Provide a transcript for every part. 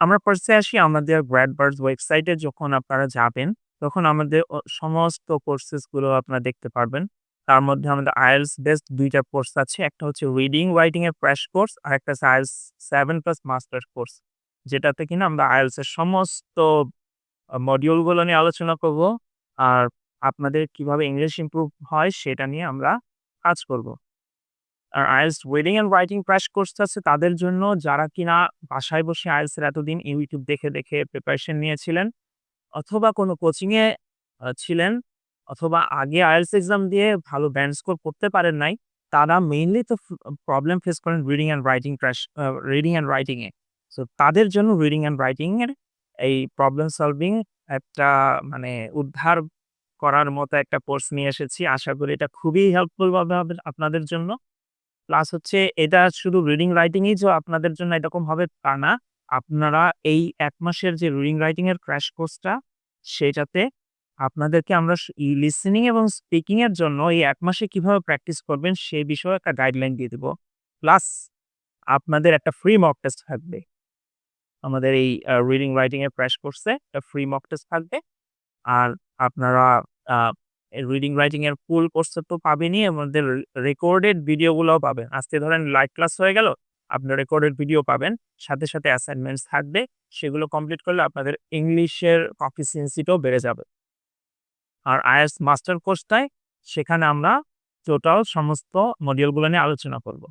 আমরা ফার্স্টে আসি আমাদের গ্র্যাডবার্স ওয়েবসাইটে যখন আপনারা যাবেন, তখন আমাদের সমস্ত কোর্সেসগুলো আপনারা দেখতে পারবেন। তার মধ্যে আমাদের IELTS বেসড ২ টা কোর্স আছে। একটা হচ্ছে রিডিং, রাইটিং এর ক্র্যাশ কোর্স, আর একটা আছে IELTS 7 প্লাস মাস্টার্স কোর্স। যেটাতে কিনা আমরা IELTS এর সমস্ত আ মডিউলগুলো নিয়ে আলোচনা করব। আর আপনাদের কীভাবে ইংলিশ ইমপ্রুভ হয় সেটা নিয়ে আমরা কাজ করব। IELTS reading and writing crash কোর্সটা আছে তাদের জন্য যারা কিনা বাসায় বসে এর এতদিন ইউটিউব দেখে, দেখে প্রিপারেশন নিয়েছিলেন অথবা কোনো কোচিংয়ে ছিলেন অথবা আগে IELTS এক্সাম দিয়ে ভালো ব্যান্ড স্কোর করতে পারেন নাই। তারা মেইনলি তো প্রবলেম ফেস করেন reading and writing crash reading and writing A. So তাদের জন্য রিডিং অ্যান্ড রাইটিংয়ের এই প্রবলেম সলভিং একটা মানে উদ্ধার করার মতো একটা কোর্স নিয়ে এসেছি। আশা করি এটা খুবই হেল্পফুল হবে আপনাদের জন্য। প্লাস হচ্ছে এটা শুধু রিডিং রাইটিং ই যে আপনাদের জন্য এরকম হবে তা না। আপনারা এই এক মাসের যে রিডিং রাইটিং এর ক্র্যাশ কোর্সটা সেটাতে আপনাদেরকে আমরা লিসেনিং এবং স্পিকিং এর জন্য এই এক মাসে কীভাবে প্র্যাকটিস করবেন সে বিষয়ে একটা গাইডলাইন দিয়ে দিব। প্লাস আপনাদের একটা ফ্রি মক টেস্ট থাকবে। আমাদের এই রিডিং রাইটিং এর ক্র্যাশ কোর্সে একটা ফ্রি মক টেস্ট থাকবে। আর আপনারা রিডিং রাইটিং এর ফুল কোর্সটা তো পাবেনই আমাদের রেকর্ডেড ভিডিও গুলাও পাবেন। আজকে ধরেন লাইভ ক্লাস হয়ে গেল, আপনার রেকর্ডেড ভিডিও পাবেন। সাথে, সাথে অ্যাসাইনমেন্টস থাকবে। সেগুলো কমপ্লিট করলে আপনাদের ইংলিশের প্রফিসিয়েন্সিটাও বেড়ে যাবে। আর IELTS মাস্টার কোর্সটায় সেখানে আমরা টোটাল সমস্ত মডিউলগুলো নিয়ে আলোচনা করব।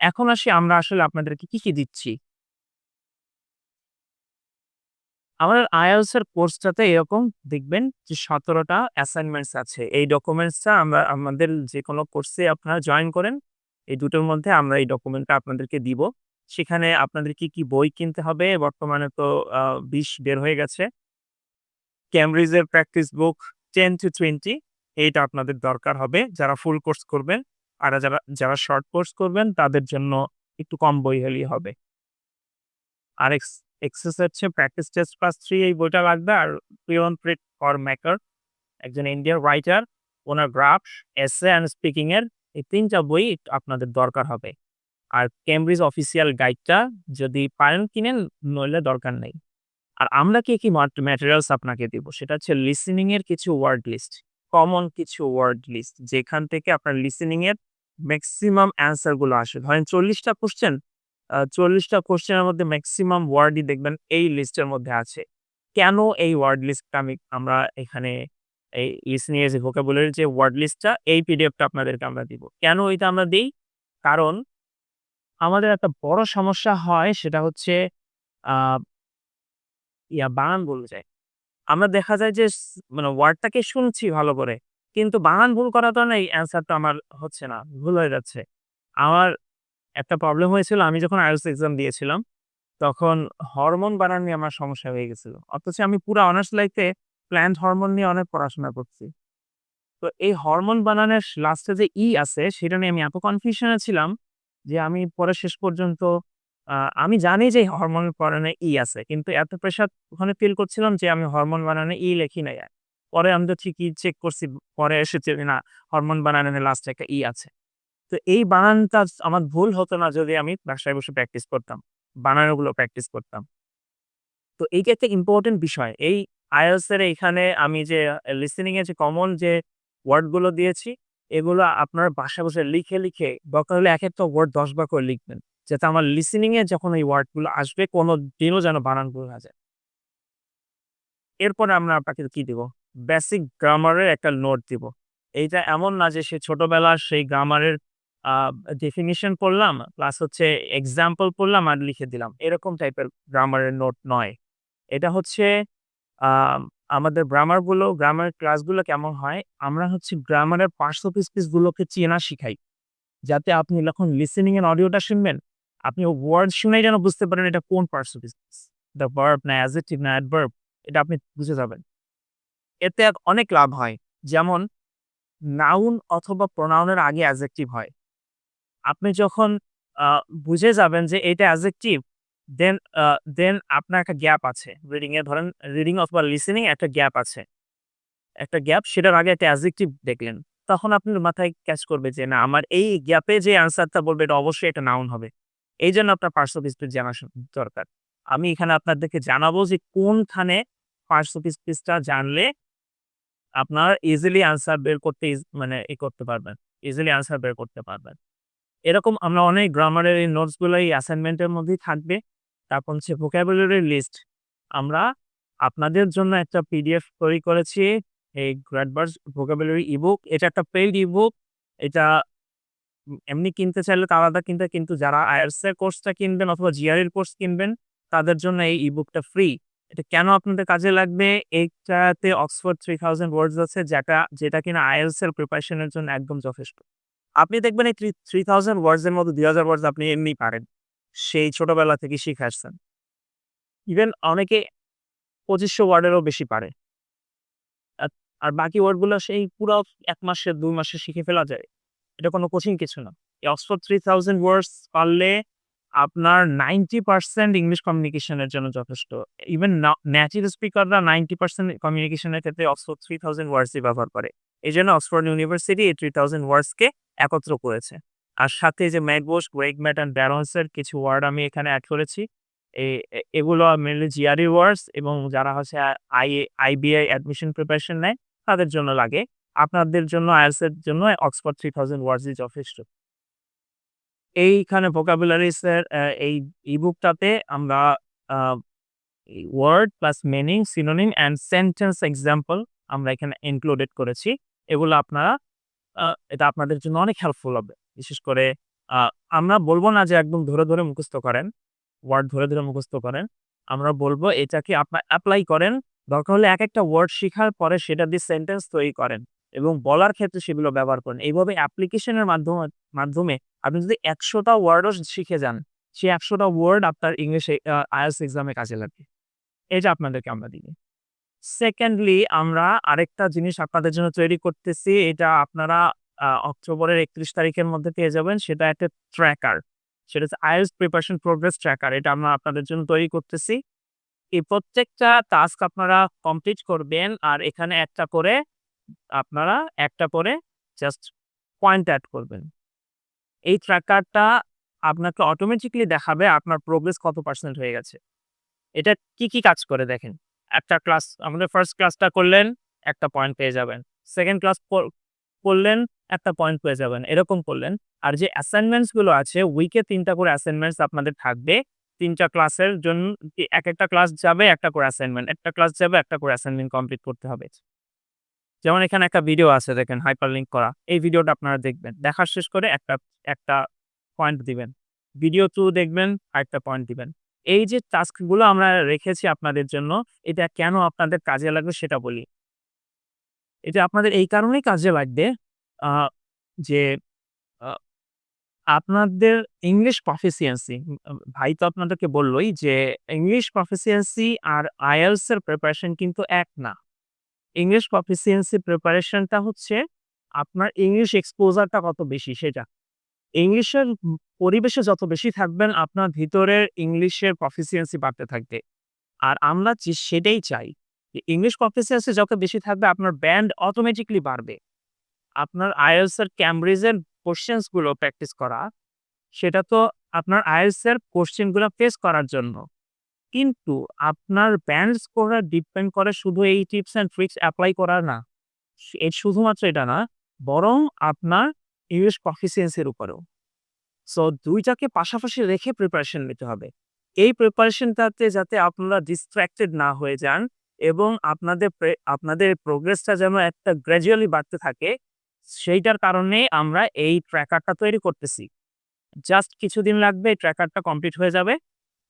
এখন আসি আমরা আসলে আপনাদেরকে কি, কি দিচ্ছি? আমাদের IELTS এর কোর্সটাতে এরকম দেখবেন যে সতেরোটা অ্যাসাইনমেন্টস আছে। এই ডকুমেন্টসটা আমরা আমাদের যেকোনো কোর্সে আপনারা জয়েন করেন। এই দুটোর মধ্যে আমরা এই ডকুমেন্টটা আপনাদেরকে দিব। সেখানে আপনাদের কি, কি বই কিনতে হবে বর্তমানে তো ২০ বের হয়ে গেছে। ক্যামব্রিজের practice book ten to twenty এইটা আপনাদের দরকার হবে যারা ফুল কোর্স করবেন। আর যারা, যারা শর্ট কোর্স করবেন তাদের জন্য একটু কম বই হলেই হবে। আর এক্স এক্সেস হচ্ছে প্র্যাকটিস টেস্ট ক্লাস 3 এই বইটা লাগবে। আর পিয়ন প্রিট ফর মেকার একজন ইন্ডিয়ান রাইটার, ওনার গ্রাফস, এসে অ্যান্ড স্পিকিং এর এই ৩ টা বই আপনাদের দরকার হবে। আর ক্যামব্রিজ অফিসিয়াল গাইডটা যদি পারেন কিনেন, নইলে দরকার নেই। আর আমরা কি, কি ম্যাটেরিয়ালস আপনাকে দিব সেটা হচ্ছে লিসেনিং এর কিছু ওয়ার্ড লিস্ট, কমন কিছু ওয়ার্ড লিস্ট যেখান থেকে আপনার লিসেনিং এর মেক্সিমাম অ্যান্সারগুলো আসে। ধরেন ৪০ টা আ ৪০ মধ্যে ম্যাক্সিমাম ওয়ার্ডই দেখবেন এই লিস্টের মধ্যে আছে। কেন এই ওয়ার্ড লিস্টটা আমি আমরা এখানে এই লিসেনিং এর যে ভোকাবুলারি যে ওয়ার্ড লিস্টটা এই পিডিএফটা আপনাদেরকে আমরা দিব। কেন এটা আমরা দিই কারণ আমাদের একটা বড় সমস্যা হয় সেটা হচ্ছে ইয়া বানান ভুল যায়। আমরা দেখা যায় যে মানে ওয়ার্ডটাকে শুনছি ভালো করে। কিন্তু বানান ভুল করার কারণে এই অ্যান্সারটা আমার হচ্ছে না, ভুল হয়ে যাচ্ছে। আমার একটা প্রবলেম হয়েছিল আমি যখন IELTS এক্সাম দিয়েছিলাম, তখন হরমোন বানান নিয়ে আমার সমস্যা হয়ে গেছিল। অথচ আমি পুরা অনার্স লাইফে প্ল্যান্ট হরমোন নিয়ে অনেক পড়াশোনা করছি। তো এই হরমোন বানানের লাস্টে যে ই আছে সেটা নিয়ে আমি এত কনফিউশন ছিলাম যে আমি পরে শেষ পর্যন্ত আমি জানি যে হরমোন বানানে ই আছে। কিন্তু এত প্রেশার ওখানে ফিল করছিলাম যে আমি হরমোন বানানে ই লেখি নাই। পরে আমি তো ঠিকই চেক করছি। পরে এসেছি না হরমোন বানানের লাস্টে একটা ই আছে। তো এই বানানটা আমার ভুল হতো না যদি আমি বাসায় বসে প্র্যাকটিস করতাম। বানানগুলো প্র্যাকটিস করতাম। তো এইটা একটা ইম্পোর্টেন্ট বিষয়। এই IELTS এর এখানে আমি যে লিসেনিং এর যে কমন যে ওয়ার্ডগুলো দিয়েছি, এগুলো আপনার বাসায় বসে লিখে, লিখে দরকার হলে এক একটা ওয়ার্ড ১০ বার করে লিখবেন। যাতে আমার লিসেনিং এ যখন এই ওয়ার্ডগুলো আসবে কোনদিনও যেন বানান ভুল না যায়। এরপরে আমরা আপনাকে কি দিব? বেসিক গ্রামারের একটা নোট দিব। এইটা এমন না যে সে ছোটবেলার সেই গ্রামারের ডেফিনিশন পড়লাম, প্লাস হচ্ছে এক্সাম্পল পড়লাম আর লিখে দিলাম। এরকম টাইপের গ্রামারের নোট নয়। এটা হচ্ছে আমাদের গ্রামারগুলো গ্রামার ক্লাসগুলো কেমন হয়? আমরা হচ্ছে গ্রামারের পার্টস অফ স্পিচ গুলোকে চেনা শিখাই। যাতে আপনি যখন লিসেনিং এর অডিওটা শুনবেন, আপনি ওয়ার্ড শুনেই যেন বুঝতে পারেন এটা কোন parts of speech. The verb না অ্যাডজেক্টিভ না অ্যাডভার্ব এটা আপনি বুঝে যাবেন। এতে অনেক লাভ হয়। যেমন নাউন অথবা প্রোনাউন এর আগে অ্যাডজেক্টিভ হয়। আপনি যখন বুঝে যাবেন যে এটা অ্যাডজেক্টিভ দেন দেন আপনার একটা গ্যাপ আছে। রিডিং এ ধরেন রিডিং অথবা লিসেনিং একটা গ্যাপ আছে। একটা গ্যাপ সেটার আগে একটা অ্যাডজেক্টিভ দেখলেন। তখন আপনার মাথায় ক্যাচ করবে যে, না, আমার এই গ্যাপে যে অ্যান্সারটা বলবে, এটা অবশ্যই এটা নাউন হবে। এই জন্য আপনার পার্স অফ স্পিচ জানা দরকার। আমি এখানে আপনাদেরকে জানাব যে কোনখানে ফার্স্ট স্পিচটা জানলে আপনার ইজিলি আনসার বের করতে মানে ই করতে পারবেন ইজিলি আনসার বের করতে পারবেন এরকম আমরা অনেক গ্রামারের এই নোটসগুলো এই অ্যাসাইনমেন্টের মধ্যেই থাকবে। তারপর হচ্ছে ভোকাবুলারি লিস্ট আমরা আপনাদের জন্য একটা পিডিএফ তৈরি করেছি, এই গ্র্যাডবার্স ভোকাবুলারি ইবুক এটা একটা পেইড ইবুক এটা এমনি কিনতে চাইলে তো আলাদা কিনতে, কিন্তু যারা এর কোর্সটা কিনবেন অথবা জিআর এর কোর্স কিনবেন, তাদের জন্য এই ইবুকটা ফ্রি এটা কেন আপনাদের কাজে লাগবে? এইটাতে অক্সফোর্ড থ্রি থাউজেন্ড ওয়ার্ডস আছে, যেটা যেটা কিনা আইএলটিএস এর প্রিপারেশনের জন্য একদম যথেষ্ট। আপনি দেখবেন এই থ্রি থাউজেন্ড ওয়ার্ডস এর মধ্যে দুই হাজার ওয়ার্ডস আপনি এমনি পারেন। সেই ছোটবেলা থেকে শিখে আসছেন। ইভেন অনেকে পঁচিশশো ওয়ার্ডেরও বেশি পারে। আর- আর বাকি ওয়ার্ডগুলো সেই পুরো এক মাসে, দুই মাসে শিখে ফেলা যায়। এটা কোনো কোচিং কিছু না। এই অক্সফোর্ড থ্রি থাউজেন্ড ওয়ার্ডস পারলে আপনার নাইনটি পার্সেন্ট ইংলিশ কমিউনিকেশনের জন্য যথেষ্ট। ইভেন ন্যাটিভ স্পিকাররা নাইনটি পার্সেন্ট কমিউনিকেশনের ক্ষেত্রে অক্সফোর্ড থ্রি থাউজেন্ড ওয়ার্ডসই ব্যবহার করে। এই জন্য অক্সফোর্ড ইউনিভার্সিটি এই থ্রি থাউজেন্ড ওয়ার্ডসকে একত্র করেছে। আর সাথে যে ম্যাকবোস গ্রেক ম্যাট অ্যান্ড ব্যারন্সের কিছু ওয়ার্ড আমি এখানে অ্যাড করেছি। এগুলো মেনলি জিআরই ওয়ার্ডস এবং যারা হচ্ছে আই আইবিআই অ্যাডমিশন প্রিপারেশন নেয় তাদের জন্য লাগে। আপনাদের জন্য আইএলস এর জন্য অক্সফোর্ড থ্রি থাউজেন্ড ওয়ার্ডসই যথেষ্ট। এইখানে ভোকাবুলারিস এর আহ, এই ইবুকটাতে আমরা word plus meaning synonym and sentence example আমরা এখানে ইনক্লুডেড করেছি। এগুলো আপনারা এটা আপনাদের জন্য অনেক হেল্পফুল হবে। বিশেষ করে আমরা বলব না যে একদম ধরে ধরে মুখস্থ করেন ওয়ার্ড ধরে ধরে মুখস্থ করেন। আমরা বলব এটাকে আপনার অ্যাপ্লাই করেন। দরকার হলে এক একটা ওয়ার্ড শেখার পরে সেটা দিয়ে সেন্টেন্স তৈরি করেন এবং বলার ক্ষেত্রে সেগুলো ব্যবহার করেন। এইভাবে অ্যাপ্লিকেশনের মাধ্যমে মাধ্যমে আপনি যদি একশোটা ওয়ার্ডও শিখে যান, সেই একশোটা ওয়ার্ড আপনার ইংলিশে আইএলস এক্সামে কাজে লাগবে। এটা আপনাদেরকে আমরা দিই। সেকেন্ডলি আমরা আরেকটা জিনিস আপনাদের জন্য তৈরি করতেছি, এটা আপনারা অক্টোবরের একত্রিশ তারিখের মধ্যে পেয়ে যাবেন, সেটা একটা ট্র্যাকার সেটা হচ্ছে আইএলস প্রিপারেশন প্রোগ্রেস ট্র্যাকার এটা আমরা আপনাদের জন্য তৈরি করতেছি। এই প্রত্যেকটা টাস্ক আপনারা কমপ্লিট করবেন, আর এখানে একটা করে আপনারা একটা করে জাস্ট পয়েন্ট অ্যাড করবেন। এই ট্র্যাকারটা আপনাকে অটোমেটিকলি দেখাবে আপনার প্রোগ্রেস কত পার্সেন্ট হয়ে গেছে। এটা কি কি কাজ করে দেখেন। একটা ক্লাস আমাদের ফার্স্ট ক্লাসটা করলেন, একটা পয়েন্ট পেয়ে যাবেন। সেকেন্ড ক্লাস করলেন, একটা পয়েন্ট পেয়ে যাবেন। এরকম করলেন। আর যে অ্যাসাইনমেন্টসগুলো আছে উইকে তিনটা করে অ্যাসাইনমেন্টস আপনাদের থাকবে। তিনটা ক্লাসের জন্য, এক একটা ক্লাস যাবে, একটা করে অ্যাসাইনমেন্ট একটা ক্লাস যাবে, একটা করে অ্যাসাইনমেন্ট কমপ্লিট করতে হবে। যেমন এখানে একটা ভিডিও আছে, দেখেন হাইপার লিঙ্ক করা। এই ভিডিওটা আপনারা দেখবেন। দেখার শেষ করে একটা একটা পয়েন্ট দিবেন। ভিডিও টু দেখবেন, আরেকটা পয়েন্ট দিবেন। এই যে টাস্কগুলো আমরা রেখেছি আপনাদের জন্য, এটা কেন আপনাদের কাজে লাগবে সেটা বলি। এটা আপনাদের এই কারণেই কাজে লাগবে যে আপনাদের ইংলিশ প্রফিসিয়েন্সি ভাই তো আপনাদেরকে বললোই যে ইংলিশ প্রফিসিয়েন্সি আর আইএলস এর প্রিপারেশন কিন্তু এক না। ইংলিশ প্রফিসিয়েন্সি প্রিপারেশনটা হচ্ছে, আপনার ইংলিশ এক্সপোজারটা কত বেশি সেটা। ইংলিশের পরিবেশে যত বেশি থাকবেন, আপনার ভিতরের ইংলিশের প্রফিসিয়েন্সি বাড়তে থাকবে। আর আমরা সেটাই চাই যে ইংলিশ প্রফিসিয়েন্সি যত বেশি থাকবে, আপনার ব্যান্ড অটোমেটিকলি বাড়বে। আপনার আইএলস এর ক্যামব্রিজের কোশ্চেন্সগুলো প্র্যাকটিস করা, সেটা তো আপনার আইএলস এর কোশ্চেনগুলো ফেস করার জন্য। কিন্তু আপনার ব্যান্ড স্কোর ডিপেন্ড করে শুধু এই টিপস অ্যান্ড ট্রিক্স অ্যাপ্লাই করার না। এর শুধুমাত্র এটা না, বরং আপনার ইংলিশ প্রফিসিয়েন্সির উপরেও। সো দুইটাকে পাশাপাশি রেখে প্রিপারেশন নিতে হবে। এই প্রিপারেশনটাতে যাতে আপনারা ডিস্ট্র্যাক্টেড না হয়ে যান এবং আপনাদের আপনাদের প্রোগ্রেসটা যেন একটা গ্র্যাজুয়ালি বাড়তে থাকে, সেইটার কারণে আমরা এই ট্র্যাকারটা তৈরি করতেছি। জাস্ট কিছুদিন লাগবে, এই ট্র্যাকারটা কমপ্লিট হয়ে যাবে।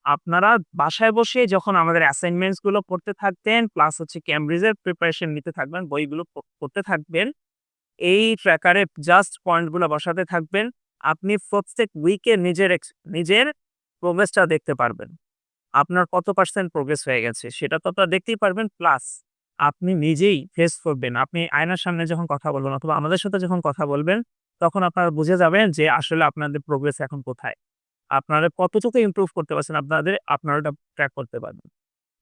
আপনারা বাসায় বসে যখন আমাদের অ্যাসাইনমেন্টসগুলো পড়তে থাকবেন প্লাস হচ্ছে ক্যামব্রিজের প্রিপারেশন নিতে থাকবেন, বইগুলো পড়তে থাকবেন এই ট্র্যাকারে জাস্ট পয়েন্টগুলো বসাতে থাকবেন। আপনি প্রত্যেক উইকে নিজের নিজের প্রোগ্রেসটা দেখতে পারবেন। আপনার কত পার্সেন্ট প্রোগ্রেস হয়ে গেছে সেটা তো আপনারা দেখতেই পারবেন। প্লাস আপনি নিজেই ফেস করবেন। আপনি আয়নার সামনে যখন কথা বলবেন অথবা আমাদের সাথে যখন কথা বলবেন, তখন আপনারা বুঝে যাবেন যে আসলে আপনাদের প্রোগ্রেস এখন কোথায়। আপনারা কতটুকু ইমপ্রুভ করতে পারছেন আপনাদের আপনারা ওটা ট্র্যাক করতে পারবেন।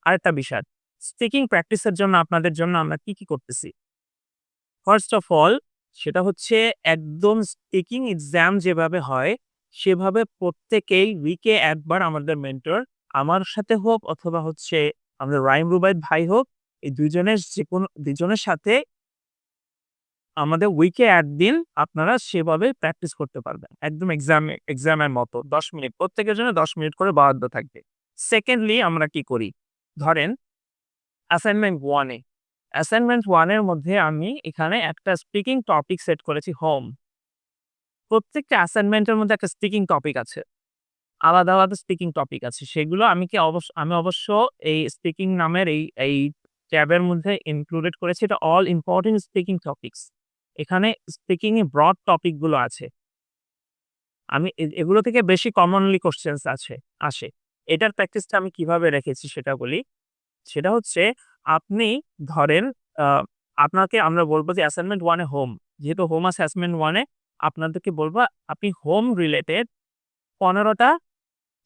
আরেকটা বিষয় স্পিকিং প্র্যাকটিসের জন্য আপনাদের জন্য আমরা কি কি করতেছি? ফার্স্ট অফ অল সেটা হচ্ছে একদম স্পিকিং এক্সাম যেভাবে হয়, সেভাবে প্রত্যেকেই উইকে একবার আমাদের মেন্টর আমার সাথে হোক অথবা হচ্ছে আমাদের রাইম রুবাইদ ভাই হোক, এই দুইজনের যে কোনো দুজনের সাথে আমাদের উইকে একদিন আপনারা সেভাবে প্র্যাকটিস করতে পারবেন। একদম এক্সাম এক্সামের মতো, দশ মিনিট, প্রত্যেকের জন্য দশ মিনিট করে বরাদ্দ থাকবে। সেকেন্ডলি আমরা কি করি? ধরেন অ্যাসাইনমেন্ট ওয়ানে অ্যাসাইনমেন্ট ওয়ানের মধ্যে আমি এখানে একটা স্পিকিং টপিক সেট করেছি হোম প্রত্যেকটা অ্যাসাইনমেন্টের মধ্যে একটা স্পিকিং টপিক আছে। আলাদা আলাদা স্পিকিং টপিক আছে। সেগুলো আমি কি অবশ্য, আমি অবশ্য এই স্পিকিং নামের এই এই ট্যাবের মধ্যে ইনক্লুডেড করেছি। এটা অল ইম্পর্টেন্ট স্পিকিং টপিকস এখানে স্পিকিং ব্রড টপিকগুলো আছে। আমি এগুলো থেকে বেশি কমনলি কোশ্চেন্স আছে, আসে। এটার প্র্যাকটিসটা আমি কীভাবে রেখেছি সেটা বলি। সেটা হচ্ছে আপনি ধরেন আপনাকে আমরা বলব যে অ্যাসাইনমেন্ট ওয়ানে হোম যেহেতু হোম অ্যাসাইনমেন্ট ওয়ানে আপনাদেরকে বলব আপনি হোম রিলেটেড পনেরোটা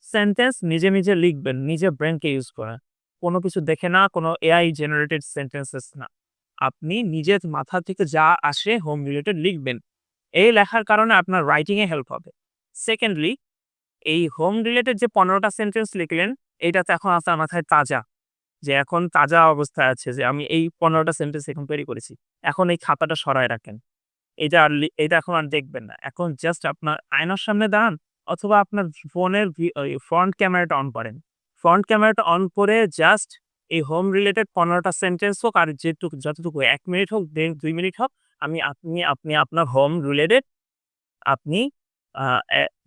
সেন্টেন্স নিজে নিজে লিখবেন, নিজে ব্রেনকে ইউজ করে। কোনো কিছু দেখে না, কোনো এআই জেনারেটেড সেন্টেন্সেস না। আপনি নিজের মাথা থেকে যা আসে হোম রিলেটেড লিখবেন। এই লেখার কারণে আপনার রাইটিংয়ে হেল্প হবে। সেকেন্ডলি এই হোম রিলেটেড যে পনেরোটা সেন্টেন্স লিখলেন এইটাতে এখন আপনার মাথায় তাজা। যে এখন তাজা অবস্থায় আছে যে আমি এই পনেরোটা সেন্টেন্স এখন তৈরি করেছি। এখন এই খাতাটা সরায় রাখেন। এটা আর এটা এখন আর দেখবেন না। এখন জাস্ট আপনার আয়নার সামনে দাঁড়ান অথবা আপনার ফোনের ফ্রন্ট ক্যামেরাটা অন করেন। ফ্রন্ট ক্যামেরাটা অন করে জাস্ট এই হোম রিলেটেড পনেরোটা সেন্টেন্স হোক আর যেটুকু, যতটুকু, এক মিনিট হোক, দেড়, দুই মিনিট হোক, আমি আপনি আপনি আপনার হোম রিলেটেড আপনি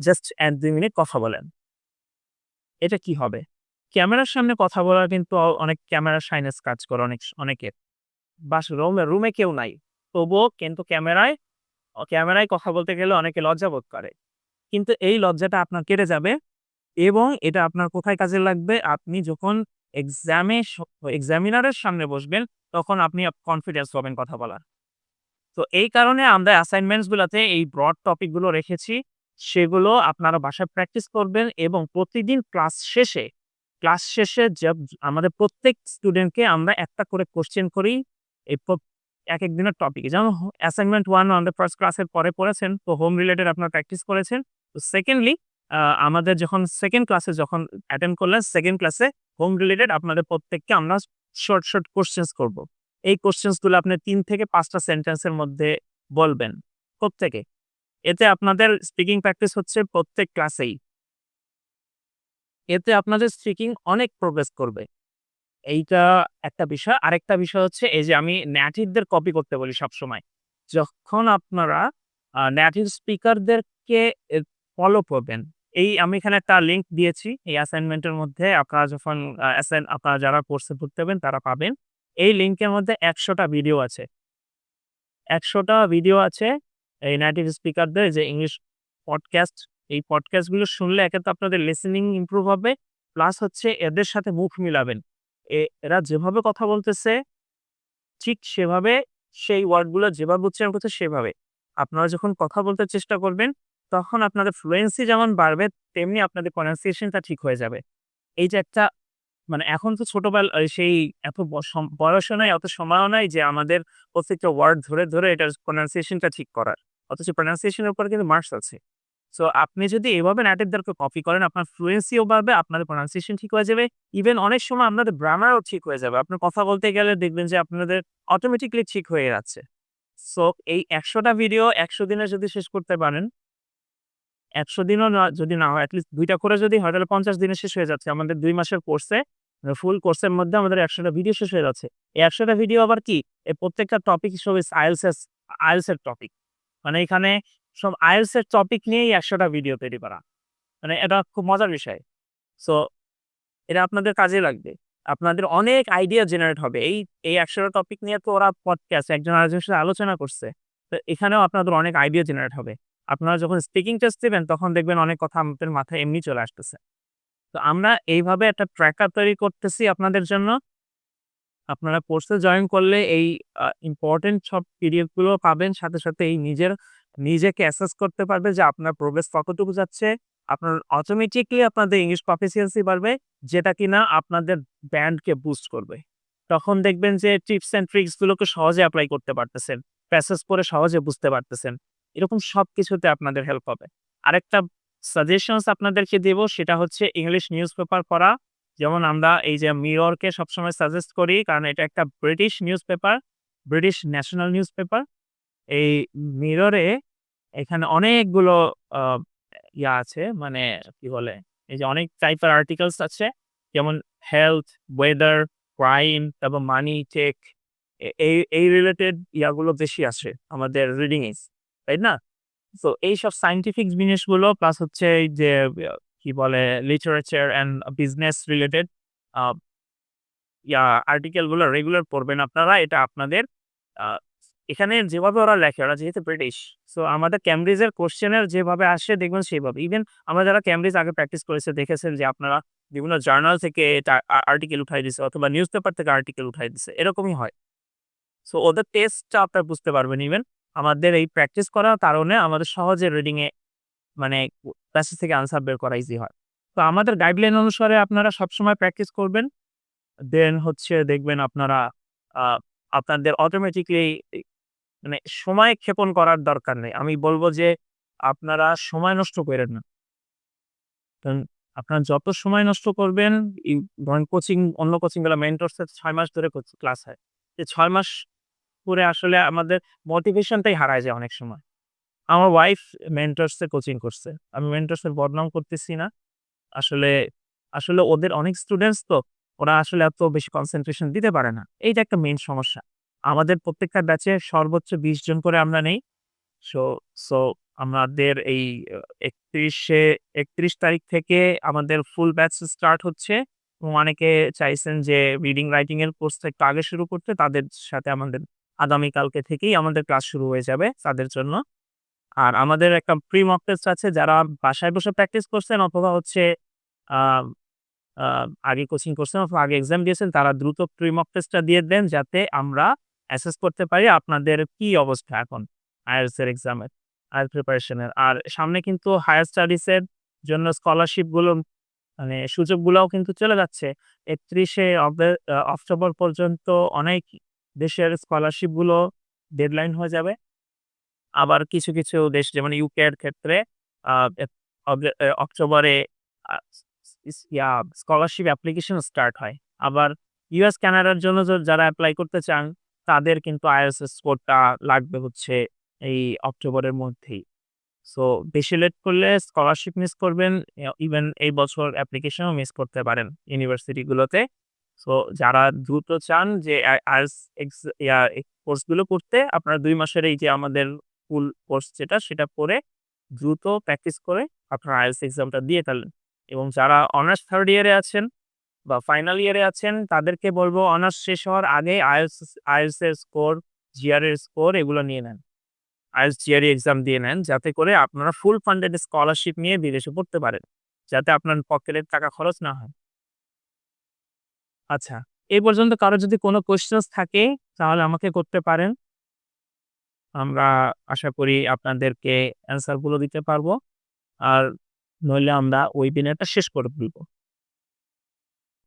জাস্ট এক, দুই মিনিট কথা বলেন। এটা কি হবে? ক্যামেরার সামনে কথা বলা কিন্তু অনেক ক্যামেরা সাইনেস কাজ করে অনেক, অনেকের। বাস রুমে রুমে কেউ নাই। তবুও কিন্তু ক্যামেরায় ক্যামেরায় কথা বলতে গেলে অনেকে লজ্জা বোধ করে। কিন্তু এই লজ্জাটা আপনার কেটে যাবে এবং এটা আপনার কোথায় কাজে লাগবে? আপনি যখন এক্সামে এক্সামিনারের সামনে বসবেন, তখন আপনি কনফিডেন্স পাবেন কথা বলার। তো এই কারণে আমরা অ্যাসাইনমেন্টস গুলাতে এই ব্রড টপিকগুলো রেখেছি। সেগুলো আপনারা বাসায় প্র্যাকটিস করবেন এবং প্রতিদিন ক্লাস শেষে ক্লাস শেষে আমাদের প্রত্যেক স্টুডেন্টকে আমরা একটা করে কোশ্চেন করি, এই এক এক দিনের টপিকে যেমন অ্যাসাইনমেন্ট ওয়ান আমাদের ফার্স্ট ক্লাসের পরে পড়েছেন, তো হোম রিলেটেড আপনারা প্র্যাকটিস করেছেন। তো সেকেন্ডলি আমাদের যখন সেকেন্ড ক্লাসে যখন অ্যাটেন্ড করলেন সেকেন্ড ক্লাসে হোম রিলেটেড আপনাদের প্রত্যেককে আমরা শর্ট শর্ট কোশ্চেন্স করব। এই কোশ্চেন্সগুলো আপনি তিন থেকে পাঁচটা সেন্টেন্সের মধ্যে বলবেন প্রত্যেকে। এতে আপনাদের স্পিকিং প্র্যাকটিস হচ্ছে প্রত্যেক ক্লাসেই এতে আপনাদের স্পিকিং অনেক প্রোগ্রেস করবে। এইটা একটা বিষয়। আরেকটা বিষয় হচ্ছে, এই যে আমি ন্যাটিভদের কপি করতে বলি সবসময়। যখন আপনারা ন্যাটিভ স্পিকারদেরকে ফলো করবেন, এই আমি এখানে একটা লিংক দিয়েছি, এই অ্যাসাইনমেন্টের মধ্যে আপনারা যখন অ্যাসাইন আপনারা যারা কোর্সে ভর্তি হবেন, তারা পাবেন। এই লিঙ্কের মধ্যে একশোটা ভিডিও আছে। একশোটা ভিডিও আছে, এই নেটিভ স্পিকারদের যে ইংলিশ পডকাস্ট এই পডকাস্টগুলো শুনলে একে তো আপনাদের লিসেনিং ইমপ্রুভ হবে প্লাস হচ্ছে এদের সাথে মুখ মিলাবেন। এরা যেভাবে কথা বলতেছে, ঠিক সেভাবে সেই ওয়ার্ডগুলো যেভাবে উচ্চারণ করছে সেভাবে। আপনারা যখন কথা বলতে চেষ্টা করবেন, তখন আপনাদের ফ্লুয়েন্সি যেমন বাড়বে, তেমনি আপনাদের প্রনাউন্সিয়েশনটা ঠিক হয়ে যাবে। এই যে একটা মানে এখন তো ছোটবেলা সেই এত বয়সও নাই, অত সময়ও নাই যে আমাদের প্রত্যেকটা ওয়ার্ড ধরে ধরে এটার প্রনাউন্সিয়েশনটা ঠিক করার। অথচ প্রনাউন্সিয়েশনের উপর কিন্তু মার্কস আছে। সো আপনি যদি এভাবে ন্যাটিভদেরকে কপি করেন, আপনার ফ্লুয়েন্সিও বাড়বে, আপনাদের প্রনাউন্সিয়েশন ঠিক হয়ে যাবে। ইভেন অনেক সময় আপনাদের গ্রামারও ঠিক হয়ে যাবে। আপনার কথা বলতে গেলে দেখবেন যে আপনাদের অটোমেটিকলি ঠিক হয়ে যাচ্ছে। সো এই একশোটা ভিডিও একশো দিনে যদি শেষ করতে পারেন, একশো দিনও যদি না হয় অ্যাটলিস্ট দুইটা করে যদি হয়, তাহলে পঞ্চাশ দিনে শেষ হয়ে যাচ্ছে। আমাদের দুই মাসের কোর্সে ফুল কোর্সের মধ্যে আমাদের একশোটা ভিডিও শেষ হয়ে যাচ্ছে। এই একশোটা ভিডিও আবার কি? এই প্রত্যেকটা টপিক হিসেবে আইএলসের আইএলসের টপিক মানে এখানে সব আইএলসের টপিক নিয়েই একশোটা ভিডিও তৈরি করা। মানে এটা খুব মজার বিষয়। সো এটা আপনাদের কাজে লাগবে। আপনাদের অনেক আইডিয়া জেনারেট হবে। এই এই একশোটা টপিক নিয়ে তো ওরা পডকাস্ট একজন আরেকজনের সাথে আলোচনা করছে। তো এখানেও আপনাদের অনেক আইডিয়া জেনারেট হবে। আপনারা যখন স্পিকিং টেস্ট দেবেন, তখন দেখবেন অনেক কথা আমাদের মাথায় এমনি চলে আসতেছে। তো আমরা এইভাবে একটা ট্র্যাকার তৈরি করতেছি আপনাদের জন্য। আপনারা কোর্সে জয়েন করলে এই ইম্পর্টেন্ট সব পিডিএফগুলো পাবেন। সাথে সাথে এই নিজের নিজেকে অ্যাসেস করতে পারবে যে আপনার প্রোগ্রেস কতটুকু যাচ্ছে। আপনার অটোমেটিকলি আপনাদের ইংলিশ প্রফিসিয়েন্সি বাড়বে, যেটা কিনা আপনাদের ব্যান্ডকে বুস্ট করবে। তখন দেখবেন যে টিপস অ্যান্ড ট্রিক্সগুলোকে সহজে অ্যাপ্লাই করতে পারতেছেন প্যাসেজ পরে সহজে বুঝতে পারতেছেন। এরকম সব কিছুতে আপনাদের হেল্প হবে। আরেকটা সাজেশনস আপনাদেরকে দেব, সেটা হচ্ছে ইংলিশ নিউজ পেপার পড়া। যেমন আমরা এই যে মিররকে সবসময় সাজেস্ট করি, কারণ এটা একটা British newspaper British national newspaper এই মিররে এখানে অনেকগুলো ইয়া আছে মানে কি বলে, এই যে অনেক টাইপের আর্টিকেলস আছে, যেমন হেলথ ওয়েদার ক্রাইম তারপর মানি টেক এই এই রিলেটেড ইয়াগুলো বেশি আসে আমাদের রিডিং এ তাই না? তো এইসব সাইন্টিফিক জিনিসগুলো প্লাস হচ্ছে এই যে কি বলে লিটারেচার অ্যান্ড বিজনেস রিলেটেড ইয়া আর্টিকেলগুলো রেগুলার পড়বেন আপনারা, এটা আপনাদের এখানে যেভাবে ওরা লেখে, ওরা যেহেতু ব্রিটিশ সো আমাদের ক্যামব্রিজের কোশ্চেনের যেভাবে আসে দেখবেন সেইভাবে। ইভেন আমরা যারা ক্যামব্রিজ আগে প্র্যাকটিস করেছে, দেখেছেন যে আপনারা বিভিন্ন জার্নাল থেকে আর্টিকেল উঠাই দিছে অথবা নিউজ পেপার থেকে আর্টিকেল উঠাই দিছে, এরকমই হয়। সো ওদের টেস্টটা আপনারা বুঝতে পারবেন ইভেন আমাদের এই প্র্যাকটিস করার কারণে আমাদের সহজে রিডিং এ মানে প্যাসেজ থেকে আনসার বের করা ইজি হয়। তো আমাদের গাইডলাইন অনুসারে আপনারা সবসময় প্র্যাকটিস করবেন। দেন হচ্ছে দেখবেন আপনারা আপনাদের অটোমেটিকলি মানে সময় ক্ষেপণ করার দরকার নেই। আমি বলব যে, আপনারা সময় নষ্ট করেন না। আপনারা যত সময় নষ্ট করবেন ধরেন কোচিং অন্য কোচিংগুলো মেন্টরসের ছয় মাস ধরে ক্লাস হয়। যে ছয় মাস পরে আসলে আমাদের মোটিভেশনটাই হারায় যায় অনেক সময়। আমার ওয়াইফ মেন্টরসে কোচিং করছে। আমি মেন্টরসের বদনাম করতেছি না। আসলে আসলে ওদের অনেক স্টুডেন্টস তো, ওরা আসলে এত বেশি কনসেন্ট্রেশন দিতে পারে না। এইটা একটা মেইন সমস্যা। আমাদের প্রত্যেকটা ব্যাচে সর্বোচ্চ বিশ জন করে আমরা নেই। সো সো আমাদের এই একত্রিশে, একত্রিশ তারিখ থেকে আমাদের ফুল ব্যাচ স্টার্ট হচ্ছে। এবং অনেকে চাইছেন যে রিডিং রাইটিং এর কোর্সটা একটু আগে শুরু করতে, তাদের সাথে আমাদের আগামীকালকে থেকেই আমাদের ক্লাস শুরু হয়ে যাবে তাদের জন্য। আর আমাদের একটা প্রি মক টেস্ট আছে, যারা বাসায় বসে প্র্যাকটিস করছেন অথবা হচ্ছে আগে কোচিং করছেন অথবা আগে এক্সাম দিয়েছেন, তারা দ্রুত প্রি মক টেস্টটা দিয়ে দেন যাতে আমরা অ্যাসেস করতে পারি আপনাদের কি অবস্থা এখন এর এক্সামের আইএল প্রিপারেশনের আর সামনে কিন্তু হায়ার স্টাডিজ এর জন্য স্কলারশিপগুলো মানে সুযোগগুলোও কিন্তু চলে যাচ্ছে। একত্রিশে অক্টোবর পর্যন্ত অনেক দেশের স্কলারশিপগুলো ডেডলাইন হয়ে যাবে। আবার কিছু কিছু দেশ, যেমন ইউকে এর ক্ষেত্রে অক্টোবরে স্কলারশিপ অ্যাপ্লিকেশন স্টার্ট হয়। আবার ইউএস কানাডার জন্য যারা অ্যাপ্লাই করতে চান তাদের কিন্তু আইএসএস স্কোরটা লাগবে হচ্ছে এই অক্টোবরের মধ্যেই। সো বেশি লেট করলে স্কলারশিপ মিস করবেন ইভেন এই বছর অ্যাপ্লিকেশনও মিস করতে পারেন ইউনিভার্সিটিগুলোতে। সো যারা দ্রুত চান যে ইয়া কোর্সগুলো করতে, আপনারা দুই মাসের এই যে আমাদের ফুল কোর্স যেটা, সেটা করে দ্রুত প্র্যাকটিস করে আপনারা আইএলস এক্সামটা দিয়ে ফেলেন এবং যারা অনার্স থার্ড ইয়ারে আছেন বা ফাইনাল ইয়ারে আছেন, তাদেরকে বলব অনার্স শেষ হওয়ার আগে আইএলস আইএলস এর স্কোর জিআর এর স্কোর এগুলো নিয়ে নেন। আইএলস জিআরই এক্সাম দিয়ে নেন, যাতে করে আপনারা ফুল ফান্ডেড স্কলারশিপ নিয়ে বিদেশে পড়তে পারেন, যাতে আপনার পকেটের টাকা খরচ না হয়। আচ্ছা এই পর্যন্ত কারও যদি কোনো কোশ্চেন্স থাকে, তাহলে আমাকে করতে পারেন। আমরা আশা করি আপনাদেরকে অ্যান্সারগুলো দিতে পারব। আর নইলে আমরা ওই ওয়েবিনারটা শেষ করে ফেলব।